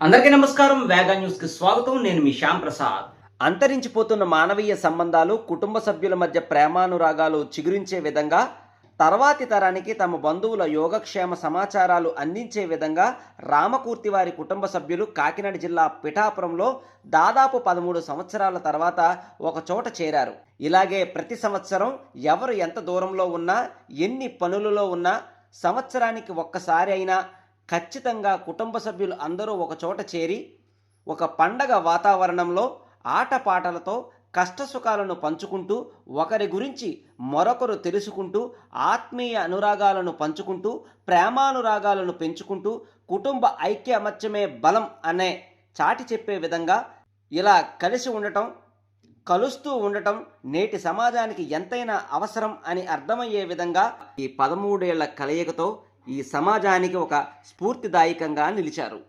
అందరికీ నమస్కారం. వేగా న్యూస్కి స్వాగతం. నేను మీ శ్యామ్ ప్రసాద్. అంతరించిపోతున్న మానవీయ సంబంధాలు కుటుంబ సభ్యుల మధ్య ప్రేమానురాగాలు చిగురించే విధంగా తర్వాతి తరానికి తమ బంధువుల యోగక్షేమ సమాచారాలు అందించే విధంగా రామకూర్తి వారి కుటుంబ సభ్యులు కాకినాడ జిల్లా పిఠాపురంలో దాదాపు పదమూడు సంవత్సరాల తర్వాత ఒక చోట చేరారు. ఇలాగే ప్రతి సంవత్సరం ఎవరు ఎంత దూరంలో ఉన్నా ఎన్ని పనులలో ఉన్నా సంవత్సరానికి ఒక్కసారి అయినా ఖచ్చితంగా కుటుంబ సభ్యులు అందరూ ఒక చోట చేరి ఒక పండగ వాతావరణంలో ఆటపాటలతో కష్టసుఖాలను పంచుకుంటూ ఒకరి గురించి మరొకరు తెలుసుకుంటూ ఆత్మీయ అనురాగాలను పంచుకుంటూ ప్రేమానురాగాలను పెంచుకుంటూ కుటుంబ ఐక్యమత్యమే బలం అనే చాటి చెప్పే విధంగా ఇలా కలిసి ఉండటం కలుస్తూ ఉండటం నేటి సమాజానికి ఎంతైనా అవసరం అని అర్థమయ్యే విధంగా ఈ పదమూడేళ్ళ కలయికతో ఈ సమాజానికి ఒక స్ఫూర్తిదాయకంగా నిలిచారు.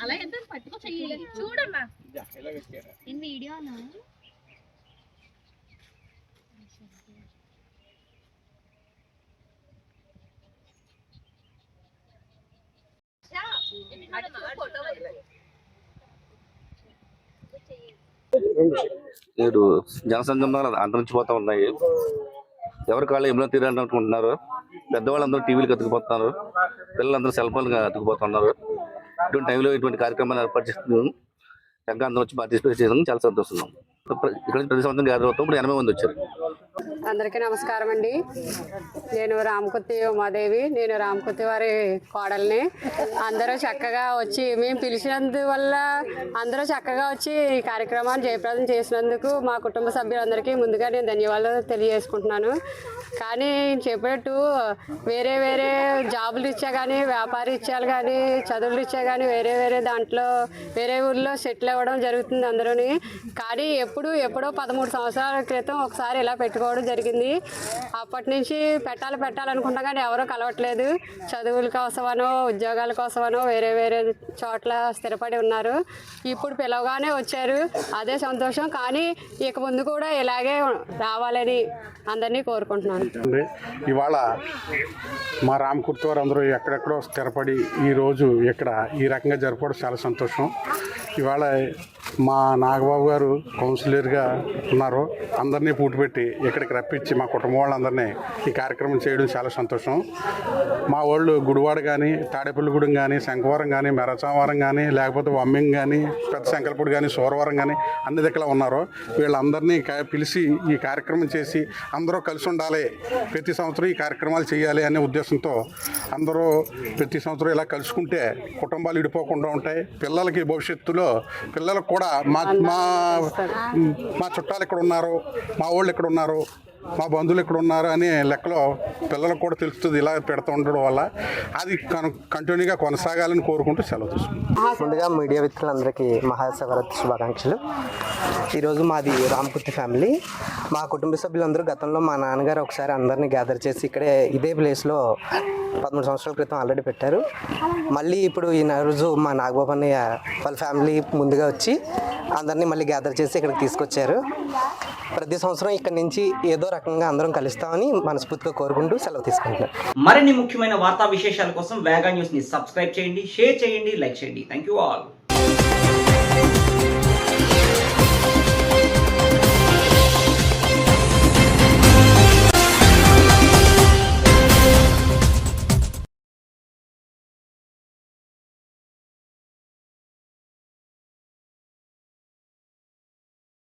అలా ఎంత పట్టుకో చెయ్యి చూడమ్మా నేను వీడియోనా నేడు జనసంఘంలో అంతరించిపోతా ఉన్నాయి. ఎవరి కాళ్ళు ఎన్నో తీరాలనుకుంటున్నారు? పెద్దవాళ్ళందరూ టీవీలకు అతుకుపోతున్నారు. పిల్లలందరూ సెల్ ఫోన్గా అతుకుపోతున్నారు. ఇటువంటి టైంలో ఇటువంటి కార్యక్రమాలు ఏర్పాటు చేస్తున్నాం ఇంకా అందరూ వచ్చి పార్టిసిపేట్ చేయడం చాలా సంతోషం ఇక్కడ ప్రతి సంవత్సరం గ్యాదర్ అవుతాం. ఇప్పుడు ఎనభై మంది వచ్చారు. అందరికీ నమస్కారం అండి. నేను రామకుర్తి ఉమాదేవి నేను రామకుర్తి వారి కోడల్ని. అందరూ చక్కగా వచ్చి మేము పిలిచినందువల్ల అందరూ చక్కగా వచ్చి ఈ కార్యక్రమాన్ని జయప్రదం చేసినందుకు మా కుటుంబ సభ్యులందరికీ ముందుగా నేను ధన్యవాదాలు తెలియజేసుకుంటున్నాను. కానీ చెప్పినట్టు వేరే వేరే జాబులు ఇచ్చా కానీ వ్యాపార ఇచ్చాలు కానీ చదువులు ఇచ్చా కానీ వేరే వేరే దాంట్లో వేరే ఊళ్ళో సెటిల్ అవ్వడం జరుగుతుంది అందరూని. కానీ ఎప్పుడు ఎప్పుడో పదమూడు సంవత్సరాల క్రితం ఒకసారి ఇలా పెట్టుకోవడం జరిగింది. అప్పటి నుంచి పెట్టాలి పెట్టాలనుకున్నా కానీ ఎవరూ కలవట్లేదు. చదువుల కోసమనో ఉద్యోగాల కోసమనో వేరే వేరే చోట్ల స్థిరపడి ఉన్నారు. ఇప్పుడు పిలవగానే వచ్చారు. అదే సంతోషం. కానీ ఇక ముందు కూడా ఇలాగే రావాలని అందరినీ కోరుకుంటున్నాను. ఇవాళ మా రామకుర్తి వారు అందరూ ఎక్కడెక్కడో స్థిరపడి ఈరోజు ఇక్కడ ఈ రకంగా జరపడం చాలా సంతోషం. ఇవాళ మా నాగబాబు గారు కౌన్సిలర్గా ఉన్నారు. అందరినీ పూటిపెట్టి ఇక్కడికి రప్పించి మా కుటుంబం వాళ్ళందరినీ ఈ కార్యక్రమం చేయడం చాలా సంతోషం. మా వాళ్ళు గుడివాడ కానీ తాడేపల్లిగూడెం కానీ శంఖవరం కానీ మెరచావరం కానీ లేకపోతే వమ్మింగ్ కానీ పెద్ద శంకలపూడి కానీ సోరవరం కానీ అన్ని దగ్గర ఉన్నారు. వీళ్ళందరినీ క- పిలిచి ఈ కార్యక్రమం చేసి అందరూ కలిసి ఉండాలి. ప్రతి సంవత్సరం ఈ కార్యక్రమాలు చేయాలి అనే ఉద్దేశంతో అందరూ ప్రతి సంవత్సరం ఇలా కలుసుకుంటే కుటుంబాలు విడిపోకుండా ఉంటాయి. పిల్లలకి భవిష్యత్తులో పిల్లలకు కూడా మా మా మా చుట్టాలు ఇక్కడ ఉన్నారు మా వాళ్ళు ఇక్కడ ఉన్నారు మా బంధువులు ఇక్కడ ఉన్నారు అనే లెక్కలో పిల్లలకు కూడా తెలుస్తుంది ఇలా పెడుతూ ఉండడం వల్ల. అది కంటిన్యూగా కొనసాగాలని కోరుకుంటూ సెలవు తీసుకుంటాం ముందుగా మీడియా మిత్రులందరికీ మహాశివరాత్రి శుభాకాంక్షలు. ఈరోజు మాది రామకుర్తి ఫ్యామిలీ. మా కుటుంబ సభ్యులందరూ గతంలో మా నాన్నగారు ఒకసారి అందరినీ గ్యాదర్ చేసి ఇక్కడే ఇదే ప్లేస్లో పదమూడు సంవత్సరాల క్రితం ఆల్రెడీ పెట్టారు. మళ్ళీ ఇప్పుడు ఈ రోజు మా నాగబాబన్నయ్య వాళ్ళ ఫ్యామిలీ ముందుగా వచ్చి అందరినీ మళ్ళీ గ్యాదర్ చేసి ఇక్కడికి తీసుకొచ్చారు. ప్రతి సంవత్సరం ఇక్కడ నుంచి ఏదో రకంగా అందరం కలుస్తామని మనస్ఫూర్తిగా కోరుకుంటూ సెలవు తీసుకుంటున్నాను. మరిన్ని ముఖ్యమైన వార్తా విశేషాల కోసం వేగా న్యూస్ని సబ్స్క్రైబ్ చేయండి షేర్ చేయండి లైక్ చేయండి. Thank you all